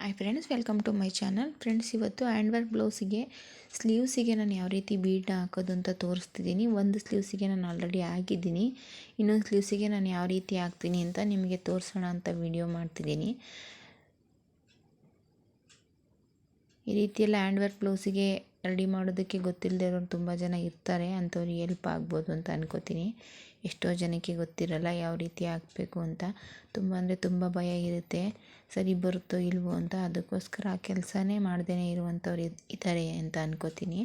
Hi friends welcome to my channel friends ಇವತ್ತು hand work ಬ್ಲೌಸಿಗೆ ಸ್ಲೀವ್ಸಿಗೆ ನಾನು ಯಾವ ರೀತಿ ಬೀಡ್ನ ಹಾಕೋದು ಅಂತ ತೋರಿಸ್ತಿದ್ದೀನಿ. ಒಂದು ಸ್ಲೀವ್ಸಿಗೆ ನಾನು ಆಲ್ರೆಡಿ ಹಾಕಿದ್ದೀನಿ. ಇನ್ನೊಂದು ಸ್ಲೀವ್ಸಿಗೆ ನಾನು ಯಾವ ರೀತಿ ಹಾಕ್ತೀನಿ ಅಂತ ನಿಮಗೆ ತೋರಿಸೋಣ ಅಂತ ವಿಡಿಯೋ ಮಾಡ್ತಿದ್ದೀನಿ. ಈ ರೀತಿಯೆಲ್ಲ ಹ್ಯಾಂಡ್ ವರ್ಕ್ ಬ್ಲೌಸಿಗೆ ರೆಡಿ ಮಾಡೋದಕ್ಕೆ ಗೊತ್ತಿಲ್ಲದೆ ಇರೋರು ತುಂಬ ಜನ ಇರ್ತಾರೆ, ಅಂಥವ್ರಿಗೆ ಹೆಲ್ಪ್ ಆಗ್ಬೋದು ಅಂತ ಅನ್ಕೋತೀನಿ. ಎಷ್ಟೋ ಜನಕ್ಕೆ ಗೊತ್ತಿರಲ್ಲ ಯಾವ ರೀತಿ ಹಾಕಬೇಕು ಅಂತ. ತುಂಬ ಅಂದರೆ ತುಂಬ ಭಯ ಇರುತ್ತೆ. ಸರಿ ಬರುತ್ತೋ ಇಲ್ವೋ ಅಂತ ಅದಕ್ಕೋಸ್ಕರ ಆ ಕೆಲಸನೇ ಮಾಡ್ದೇ ಇರುವಂಥವ್ರು ಇದ್ದಾರೆ ಅಂತ ಅನ್ಕೋತೀನಿ.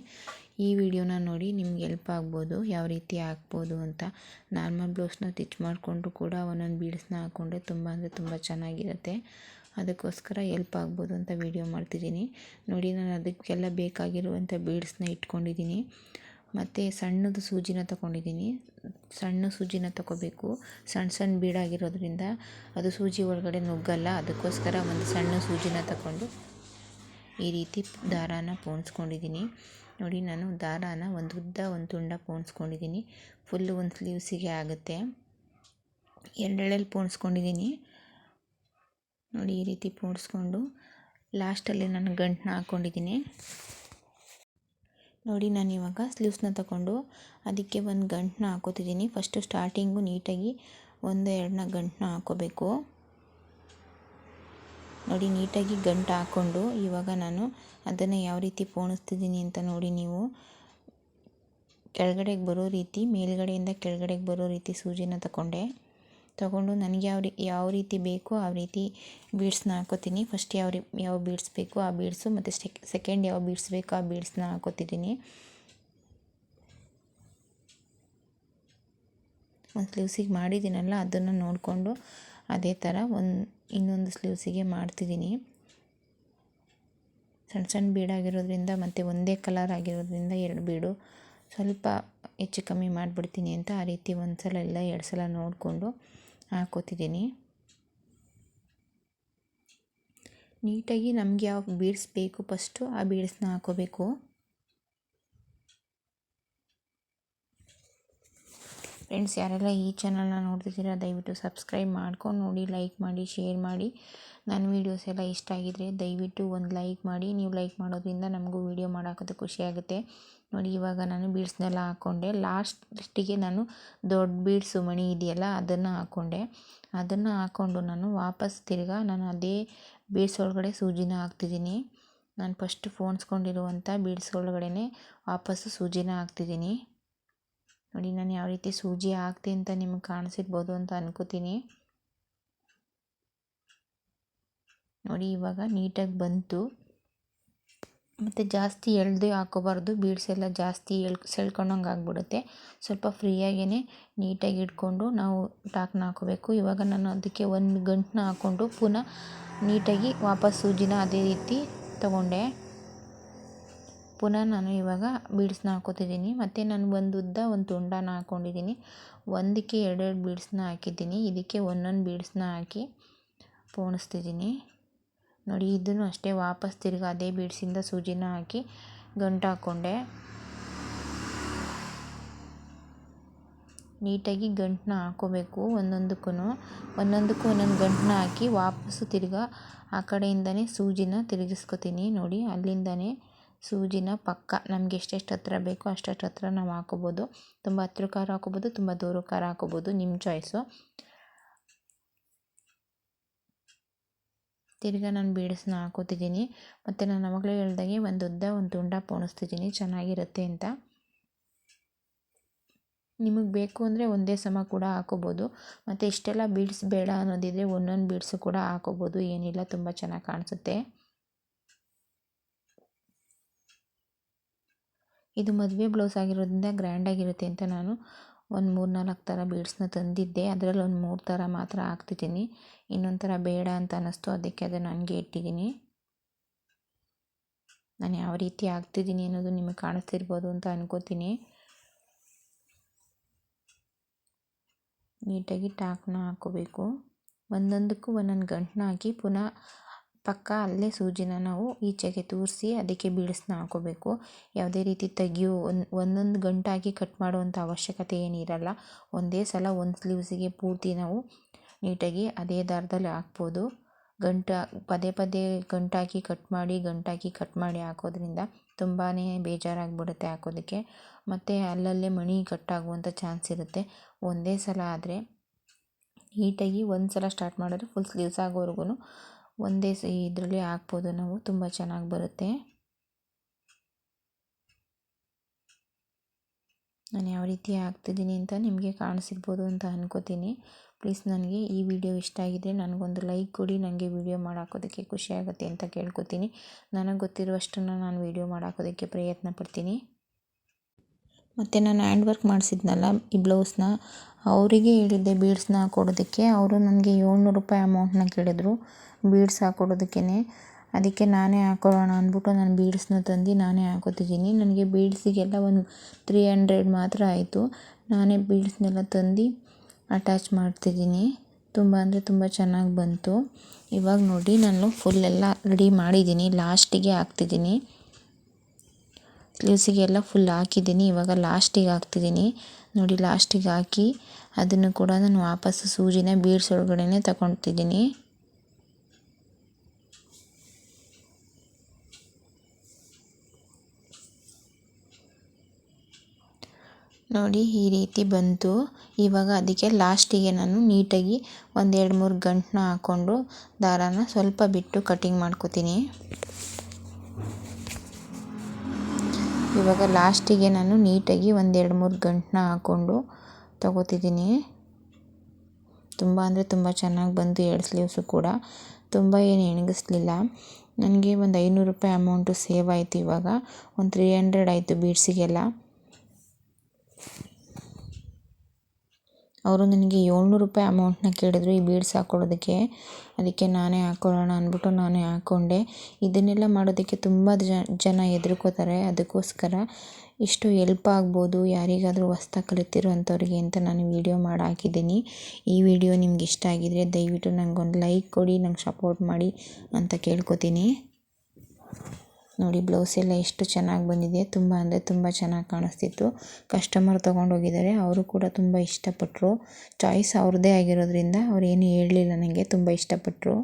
ಈ ವಿಡಿಯೋನ ನೋಡಿ ನಿಮ್ಗೆ ಹೆಲ್ಪ್ ಆಗ್ಬೋದು, ಯಾವ ರೀತಿ ಹಾಕ್ಬೋದು ಅಂತ. ನಾರ್ಮಲ್ ಬ್ಲೌಸ್ನ ಸ್ಟಿಚ್ ಮಾಡಿಕೊಂಡು ಕೂಡ ಒಂದೊಂದು ಬೀಡ್ಸ್ನ ಹಾಕ್ಕೊಂಡ್ರೆ ತುಂಬ ಅಂದರೆ ತುಂಬ ಚೆನ್ನಾಗಿರುತ್ತೆ. ಅದಕ್ಕೋಸ್ಕರ ಎಲ್ಪ್ ಆಗ್ಬೋದು ಅಂತ ವೀಡಿಯೋ ಮಾಡ್ತಿದ್ದೀನಿ. ನೋಡಿ, ನಾನು ಅದಕ್ಕೆಲ್ಲ ಬೇಕಾಗಿರುವಂಥ ಬೀಡ್ಸ್ನ ಇಟ್ಕೊಂಡಿದ್ದೀನಿ. ಮತ್ತು ಸಣ್ಣದು ಸೂಜಿನ ತಗೊಂಡಿದ್ದೀನಿ. ಸಣ್ಣ ಸೂಜಿನ ತಗೋಬೇಕು. ಸಣ್ಣ ಸಣ್ಣ ಬೀಡಾಗಿರೋದ್ರಿಂದ ಅದು ಸೂಜಿ ಒಳಗಡೆ ನುಗ್ಗಲ್ಲ, ಅದಕ್ಕೋಸ್ಕರ ಒಂದು ಸಣ್ಣ ಸೂಜಿನ ತಗೊಂಡು ಈ ರೀತಿ ದಾರಾನ ಪೋಣಿಸ್ಕೊಂಡಿದ್ದೀನಿ. ನೋಡಿ, ನಾನು ದಾರಾನ ಒಂದು ಉದ್ದ, ಒಂದು ತುಂಡ ಪೋಣಿಸ್ಕೊಂಡಿದ್ದೀನಿ. ಫುಲ್ಲು ಒಂದು ಸ್ಲೀವ್ಸಿಗೆ ಆಗುತ್ತೆ. ಎರಡೆಳೆಲ್ಲಿ ಪೋಣಿಸ್ಕೊಂಡಿದ್ದೀನಿ. ನೋಡಿ ಈ ರೀತಿ ಪೋಣಿಸ್ಕೊಂಡು ಲಾಸ್ಟಲ್ಲಿ ನಾನು ಗಂಟನ್ನ ಹಾಕ್ಕೊಂಡಿದ್ದೀನಿ. ನೋಡಿ ನಾನು ಇವಾಗ ಸ್ಲೀವ್ಸ್ನ ತಗೊಂಡು ಅದಕ್ಕೆ ಒಂದು ಗಂಟನ್ನ ಹಾಕೋತಿದ್ದೀನಿ. ಫಸ್ಟು ಸ್ಟಾರ್ಟಿಂಗು ನೀಟಾಗಿ ಒಂದು ಎರಡನ್ನ ಗಂಟನ್ನ ಹಾಕೋಬೇಕು. ನೋಡಿ ನೀಟಾಗಿ ಗಂಟು ಹಾಕ್ಕೊಂಡು ಇವಾಗ ನಾನು ಅದನ್ನು ಯಾವ ರೀತಿ ಪೋಣಿಸ್ತಿದ್ದೀನಿ ಅಂತ ನೋಡಿ ನೀವು. ಕೆಳಗಡೆಗೆ ಬರೋ ರೀತಿ, ಮೇಲ್ಗಡೆಯಿಂದ ಕೆಳಗಡೆಗೆ ಬರೋ ರೀತಿ ಸೂಜಿನ ತಗೊಂಡೆ. ತಗೊಂಡು ನನಗೆ ಯಾವ ರೀ ಯಾವ ರೀತಿ ಬೇಕೋ ಆ ರೀತಿ ಬೀಡ್ಸ್ನ ಹಾಕೋತೀನಿ. ಫಸ್ಟ್ ಯಾವ ರೀ, ಯಾವ ಬೀಡ್ಸ್ ಬೇಕೋ ಆ ಬೀಡ್ಸು ಮತ್ತು ಸೆಕೆಂಡ್ ಯಾವ ಬೀಡ್ಸ್ ಬೇಕೋ ಆ ಬೀಡ್ಸ್ನ ಹಾಕೋತಿದ್ದೀನಿ. ಒಂದು ಸ್ಲೀವ್ಸಿಗೆ ಮಾಡಿದ್ದೀನಲ್ಲ, ಅದನ್ನು ನೋಡಿಕೊಂಡು ಅದೇ ಥರ ಒಂದು, ಇನ್ನೊಂದು ಸ್ಲೀವ್ಸಿಗೆ ಮಾಡ್ತಿದ್ದೀನಿ. ಸಣ್ಣ ಸಣ್ಣ ಬೀಡಾಗಿರೋದ್ರಿಂದ ಮತ್ತು ಒಂದೇ ಕಲರ್ ಆಗಿರೋದ್ರಿಂದ ಎರಡು ಬೀಡು ಸ್ವಲ್ಪ ಹೆಚ್ಚು ಕಮ್ಮಿ ಮಾಡಿಬಿಡ್ತೀನಿ ಅಂತ ಆ ರೀತಿ ಒಂದು ಸಲ ಇಲ್ಲ ಎರಡು ಸಲ ನೋಡಿಕೊಂಡು ಹಾಕೋತಿದ್ದೀನಿ. ನೀಟಾಗಿ ನಮಗೆ ಯಾವ ಬೀಡ್ಸ್ ಬೇಕು ಫಸ್ಟು ಆ ಬೀಡ್ಸ್ನ ಹಾಕೋಬೇಕು. ಫ್ರೆಂಡ್ಸ್ ಯಾರೆಲ್ಲ ಈ ಚಾನಲ್ನ ನೋಡ್ತಿದ್ದೀರಾ, ದಯವಿಟ್ಟು ಸಬ್ಸ್ಕ್ರೈಬ್ ಮಾಡ್ಕೊಂಡು ನೋಡಿ ಲೈಕ್ ಮಾಡಿ ಶೇರ್ ಮಾಡಿ. ನನ್ನ ವೀಡಿಯೋಸ್ ಎಲ್ಲ ಇಷ್ಟ ಆಗಿದ್ದರೆ ದಯವಿಟ್ಟು ಒಂದು ಲೈಕ್ ಮಾಡಿ. ನೀವು ಲೈಕ್ ಮಾಡೋದ್ರಿಂದ ನಮಗೂ ವೀಡಿಯೋ ಮಾಡೋಕ್ಕದು ಖುಷಿಯಾಗುತ್ತೆ ನೋಡಿ, ಇವಾಗ ನಾನು ಬೀಡ್ಸ್ನೆಲ್ಲ ಹಾಕ್ಕೊಂಡೆ ಲಾಸ್ಟಿಗೆ ನಾನು ದೊಡ್ಡ ಬೀಡ್ಸು ಮಣಿ ಇದೆಯಲ್ಲ, ಅದನ್ನು ಹಾಕ್ಕೊಂಡೆ ಅದನ್ನು ಹಾಕ್ಕೊಂಡು ನಾನು ವಾಪಸ್ ತಿರ್ಗಾ ನಾನು ಅದೇ ಬೀಡ್ಸ್ ಒಳಗಡೆ ಸೂಜಿನ ಹಾಕ್ತಿದ್ದೀನಿ. ನಾನು ಫಸ್ಟ್ ಫೋನ್ಸ್ಕೊಂಡಿರುವಂಥ ಬೀಡ್ಸ್ ಒಳಗಡೆ ವಾಪಸ್ಸು ಸೂಜಿನ ಹಾಕ್ತಿದ್ದೀನಿ. ನೋಡಿ, ನಾನು ಯಾವ ರೀತಿ ಸೂಜಿ ಹಾಕ್ತೆ ಅಂತ ನಿಮಗೆ ಕಾಣಿಸಿರ್ಬೋದು ಅಂತ ಅನ್ಕೋತೀನಿ. ನೋಡಿ, ಇವಾಗ ನೀಟಾಗಿ ಬಂತು. ಮತ್ತು ಜಾಸ್ತಿ ಎಳ್ದೇ ಹಾಕೋಬಾರ್ದು. ಬೀಡ್ಸ್ ಎಲ್ಲ ಜಾಸ್ತಿ ಎಳ್, ಸೆಳ್ಕೊಂಡಂಗೆ ಆಗಿಬಿಡುತ್ತೆ. ಸ್ವಲ್ಪ ಫ್ರೀಯಾಗೇ ನೀಟಾಗಿ ಇಟ್ಕೊಂಡು ನಾವು ಟಾಕ್ನ ಹಾಕೋಬೇಕು. ಇವಾಗ ನಾನು ಅದಕ್ಕೆ ಒಂದು ಗಂಟನ್ನ ಹಾಕ್ಕೊಂಡು ಪುನಃ ನೀಟಾಗಿ ವಾಪಸ್ ಸೂಜಿನ ಅದೇ ರೀತಿ ತಗೊಂಡೆ. ಪುನಃ ನಾನು ಇವಾಗ ಬೀಡ್ಸ್ನ ಹಾಕೋತಿದ್ದೀನಿ. ಮತ್ತು ನಾನು ಒಂದು ಉದ್ದ ಒಂದು ತುಂಡನ ಹಾಕ್ಕೊಂಡಿದ್ದೀನಿ ಒಂದಕ್ಕೆ ಎರಡೆರಡು ಬೀಡ್ಸ್ನ ಹಾಕಿದ್ದೀನಿ. ಇದಕ್ಕೆ ಒಂದೊಂದು ಬೀಡ್ಸ್ನ ಹಾಕಿ ಪೋಣಿಸ್ತಿದ್ದೀನಿ. ನೋಡಿ, ಇದನ್ನು ಅಷ್ಟೇ ವಾಪಸ್ ತಿರ್ಗಿ ಅದೇ ಬೀಡ್ಸಿಂದ ಸೂಜಿನ ಹಾಕಿ ಗಂಟು ಹಾಕ್ಕೊಂಡೆ ನೀಟಾಗಿ ಗಂಟನ್ನ ಹಾಕೋಬೇಕು ಒಂದೊಂದಕ್ಕೂ ಒಂದೊಂದಕ್ಕೂ ಒಂದೊಂದು ಗಂಟನ್ನ ಹಾಕಿ ವಾಪಸ್ಸು ತಿರ್ಗಿ ಆ ಕಡೆಯಿಂದನೇ ಸೂಜಿನ ತಿರುಗಿಸ್ಕೊತೀನಿ ನೋಡಿ. ಅಲ್ಲಿಂದನೇ ಸೂಜಿನ ಪಕ್ಕ ನಮ್ಗೆ ಎಷ್ಟೆಷ್ಟು ಹತ್ರ ಬೇಕೋ ಅಷ್ಟಷ್ಟು ಹತ್ರ ನಾವು ಹಾಕೋಬೋದು. ತುಂಬ ಹತ್ರ ಖಾರ ಹಾಕೋಬೋದು, ತುಂಬ ದೂರ ಖಾರ ಹಾಕೋಬೋದು ನಿಮ್ಮ ಚಾಯ್ಸು ತಿರ್ಗಾ ನಾನು ಬೀಡ್ಸ್ನ ಹಾಕೋತಿದ್ದೀನಿ. ಮತ್ತು ನಾನು ಅವಾಗಲೇ ಹೇಳ್ದಾಗೆ ಒಂದು ಉದ್ದ ಒಂದು ತುಂಡ ಪೋಣಿಸ್ತಿದ್ದೀನಿ. ಚೆನ್ನಾಗಿರುತ್ತೆ ಅಂತ. ನಿಮಗೆ ಬೇಕು ಅಂದರೆ ಒಂದೇ ಸಮ ಕೂಡ ಹಾಕೋಬೋದು. ಮತ್ತು ಇಷ್ಟೆಲ್ಲ ಬೀಡ್ಸ್ ಬೇಡ ಅನ್ನೋದಿದ್ರೆ ಒಂದೊಂದು ಬೀಡ್ಸು ಕೂಡ ಹಾಕೋಬೋದು. ಏನಿಲ್ಲ, ತುಂಬ ಚೆನ್ನಾಗಿ ಕಾಣಿಸುತ್ತೆ. ಇದು ಮದುವೆ ಬ್ಲೌಸ್ ಆಗಿರೋದ್ರಿಂದ ಗ್ರ್ಯಾಂಡಾಗಿರುತ್ತೆ ಅಂತ ನಾನು ಒಂದು ಮೂರು ನಾಲ್ಕು ಥರ ಬೀಡ್ಸ್ನ ತಂದಿದ್ದೆ. ಅದರಲ್ಲಿ ಒಂದು ಮೂರು ಥರ ಮಾತ್ರ ಹಾಕ್ತಿದ್ದೀನಿ. ಇನ್ನೊಂದು ಥರ ಬೇಡ ಅಂತ ಅನ್ನಿಸ್ತು ಅದಕ್ಕೆ ಅದನ್ನು ಹಂಗೆ ಇಟ್ಟಿದ್ದೀನಿ. ನಾನು ಯಾವ ರೀತಿ ಹಾಕ್ತಿದ್ದೀನಿ ಅನ್ನೋದು ನಿಮಗೆ ಕಾಣಿಸ್ತಿರ್ಬೋದು ಅಂತ ಅನ್ಕೋತೀನಿ. ನೀಟಾಗಿ ಟಾಕ್ನ ಹಾಕೋಬೇಕು. ಒಂದೊಂದಕ್ಕೂ ಒಂದೊಂದು ಗಂಟನ್ನ ಹಾಕಿ ಪುನಃ ಪಕ್ಕ ಅಲ್ಲೇ ಸೂಜಿನ ನಾವು ಈಚೆಗೆ ತೂರಿಸಿ ಅದಕ್ಕೆ ಬೀಳ್ಸ್ನ ಹಾಕೋಬೇಕು. ಯಾವುದೇ ರೀತಿ ತೆಗಿಯೋ ಒಂದು, ಒಂದೊಂದು ಗಂಟಾಗಿ ಕಟ್ ಮಾಡುವಂಥ ಅವಶ್ಯಕತೆ ಏನಿರಲ್ಲ. ಒಂದೇ ಸಲ ಒಂದು ಸ್ಲೀವ್ಸಿಗೆ ಪೂರ್ತಿ ನಾವು ನೀಟಾಗಿ ಅದೇ ದಾರದಲ್ಲಿ ಹಾಕ್ಬೋದು. ಗಂಟ, ಪದೇ ಪದೇ ಗಂಟಾಕಿ ಕಟ್ ಮಾಡಿ, ಗಂಟಾಕಿ ಕಟ್ ಮಾಡಿ ಹಾಕೋದ್ರಿಂದ ತುಂಬಾ ಬೇಜಾರಾಗ್ಬಿಡುತ್ತೆ ಹಾಕೋದಕ್ಕೆ. ಮತ್ತು ಅಲ್ಲಲ್ಲೇ ಮಣಿ ಕಟ್ಟಾಗುವಂಥ ಚಾನ್ಸ್ ಇರುತ್ತೆ. ಒಂದೇ ಸಲ ಆದರೆ ನೀಟಾಗಿ ಒಂದು ಸಲ ಸ್ಟಾರ್ಟ್ ಮಾಡಿದ್ರೆ ಫುಲ್ ಸ್ಲೀವ್ಸ್ ಆಗೋವರೆಗೂ ಒಂದೇ ಸ, ಇದರಲ್ಲಿ ಹಾಕ್ಬೋದು ನಾವು. ತುಂಬ ಚೆನ್ನಾಗಿ ಬರುತ್ತೆ. ನಾನು ಯಾವ ರೀತಿ ಹಾಕ್ತಿದ್ದೀನಿ ಅಂತ ನಿಮಗೆ ಕಾಣಿಸಿರ್ಬೋದು ಅಂತ ಅನ್ಕೋತೀನಿ. ಪ್ಲೀಸ್ ನನಗೆ ಈ ವಿಡಿಯೋ ಇಷ್ಟ ಆಗಿದೆ. ನನಗೊಂದು ಲೈಕ್ ಕೊಡಿ. ನನಗೆ ವಿಡಿಯೋ ಮಾಡಾಕೋದಕ್ಕೆ ಖುಷಿ ಆಗುತ್ತೆ ಅಂತ ಕೇಳ್ಕೊತೀನಿ. ನನಗೆ ಗೊತ್ತಿರುವಷ್ಟನ್ನು ನಾನು ವಿಡಿಯೋ ಮಾಡಾಕೋದಕ್ಕೆ ಪ್ರಯತ್ನ ಪಡ್ತೀನಿ. ಮತ್ತು ನಾನು ಹ್ಯಾಂಡ್ ವರ್ಕ್ ಮಾಡಿಸಿದ್ನಲ್ಲ ಈ ಬ್ಲೌಸ್ನ. ಅವರಿಗೆ ಹೇಳಿದ್ದೆ ಬೀಡ್ಸ್ನ ಹಾಕೊಡೋದಕ್ಕೆ ಅವರು ನನಗೆ ಏಳ್ನೂರು ರೂಪಾಯಿ ಅಮೌಂಟ್ನ ಕೇಳಿದರು ಬೀಡ್ಸ್ ಹಾಕೊಡೋದಕ್ಕೆ ಅದಕ್ಕೆ ನಾನೇ ಹಾಕೊಳ್ಳೋಣ ಅಂದ್ಬಿಟ್ಟು ನಾನು ಬೀಡ್ಸ್ನ ತಂದು ನಾನೇ ಹಾಕೋತಿದ್ದೀನಿ. ನನಗೆ ಬೀಡ್ಸಿಗೆಲ್ಲ ಒಂದು ತ್ರೀ ಹಂಡ್ರೆಡ್ ಮಾತ್ರ ಆಯಿತು. ನಾನೇ ಬೀಡ್ಸ್ನೆಲ್ಲ ತಂದು ಅಟ್ಯಾಚ್ ಮಾಡ್ತಿದ್ದೀನಿ. ತುಂಬ ಅಂದರೆ ತುಂಬ ಚೆನ್ನಾಗಿ ಬಂತು. ಇವಾಗ ನೋಡಿ ನಾನು ಫುಲ್ ಎಲ್ಲ ರೆಡಿ ಮಾಡಿದ್ದೀನಿ. ಲಾಸ್ಟಿಗೆ ಹಾಕ್ತಿದ್ದೀನಿ. ಸ್ಲೀವ್ಸಿಗೆಲ್ಲ ಫುಲ್ ಹಾಕಿದ್ದೀನಿ. ಇವಾಗ ಲಾಸ್ಟಿಗೆ ಹಾಕ್ತಿದ್ದೀನಿ. ನೋಡಿ ಲಾಸ್ಟಿಗೆ ಹಾಕಿ ಅದನ್ನು ಕೂಡ ನಾನು ವಾಪಸ್ಸು ಸೂಜಿನ ಬೀಡ್ಸ್ ಒಳಗಡೆನೆ ತಗೊತಿದ್ದೀನಿ ನೋಡಿ, ಈ ರೀತಿ ಬಂತು. ಇವಾಗ ಅದಕ್ಕೆ ಲಾಸ್ಟಿಗೆ ನಾನು ನೀಟಾಗಿ ಒಂದೆರಡು ಮೂರು ಗಂಟನ್ನ ಹಾಕ್ಕೊಂಡು ದಾರಾನ ಸ್ವಲ್ಪ ಬಿಟ್ಟು ಕಟಿಂಗ್ ಮಾಡ್ಕೋತೀನಿ. ಇವಾಗ ಲಾಸ್ಟಿಗೆ ನಾನು ನೀಟಾಗಿ ಒಂದೆರಡು ಮೂರು ಗಂಟನ್ನ ಹಾಕ್ಕೊಂಡು ತಗೋತಿದ್ದೀನಿ. ತುಂಬ ಅಂದರೆ ತುಂಬ ಚೆನ್ನಾಗಿ ಬಂತು ಎರಡು ಸ್ಲೀವ್ಸು ಕೂಡ. ತುಂಬ ಏನು ಎಣಗಿಸ್ಲಿಲ್ಲ. ನನಗೆ ಒಂದು ಐನೂರು ರೂಪಾಯಿ ಅಮೌಂಟು ಸೇವ್ ಆಯಿತು ಇವಾಗ. ಒಂದು ತ್ರೀ ಹಂಡ್ರೆಡ್ ಆಯಿತು ಬೀಡ್ಸಿಗೆಲ್ಲ ಅವರು ನನಗೆ ಏಳ್ನೂರು ರೂಪಾಯಿ ಅಮೌಂಟನ್ನ ಕೇಳಿದ್ರು, ಈ ಬೀಡ್ಸ್ ಹಾಕ್ಕೊಳ್ಳೋದಕ್ಕೆ ಅದಕ್ಕೆ ನಾನೇ ಹಾಕೊಳ್ಳೋಣ ಅಂದ್ಬಿಟ್ಟು ನಾನೇ ಹಾಕ್ಕೊಂಡೆ ಇದನ್ನೆಲ್ಲ ಮಾಡೋದಕ್ಕೆ ತುಂಬ ಜನ ಹೆದ್ರುಕೋತಾರೆ. ಅದಕ್ಕೋಸ್ಕರ ಇಷ್ಟು ಎಲ್ಪ್ ಆಗ್ಬೋದು, ಯಾರಿಗಾದರೂ ಹೊಸ್ದಾಗಿ ಕಲಿತಿರೋವಂಥವ್ರಿಗೆ ಅಂತ ನಾನು ವೀಡಿಯೋ ಮಾಡಿ ಹಾಕಿದ್ದೀನಿ ಈ ವಿಡಿಯೋ ನಿಮ್ಗೆ ಇಷ್ಟ ಆಗಿದ್ರೆ ದಯವಿಟ್ಟು ನನಗೊಂದು ಲೈಕ್ ಕೊಡಿ, ನಂಗೆ ಸಪೋರ್ಟ್ ಮಾಡಿ ಅಂತ ಕೇಳ್ಕೊತೀನಿ. ನೋಡಿ ಬ್ಲೌಸ್ ಎಲ್ಲ ಎಷ್ಟು ಚೆನ್ನಾಗಿ ಬಂದಿದೆ. ತುಂಬ ಅಂದರೆ ತುಂಬ ಚೆನ್ನಾಗಿ ಕಾಣಿಸ್ತಿತ್ತು. ಕಸ್ಟಮರ್ ತೊಗೊಂಡೋಗಿದ್ದಾರೆ. ಅವರು ಕೂಡ ತುಂಬ ಇಷ್ಟಪಟ್ಟರು ಚಾಯ್ಸ್ ಅವ್ರದ್ದೇ ಆಗಿರೋದ್ರಿಂದ ಅವ್ರು ಏನೂ ಹೇಳಲಿಲ್ಲ ನನಗೆ ತುಂಬ ಇಷ್ಟಪಟ್ಟರು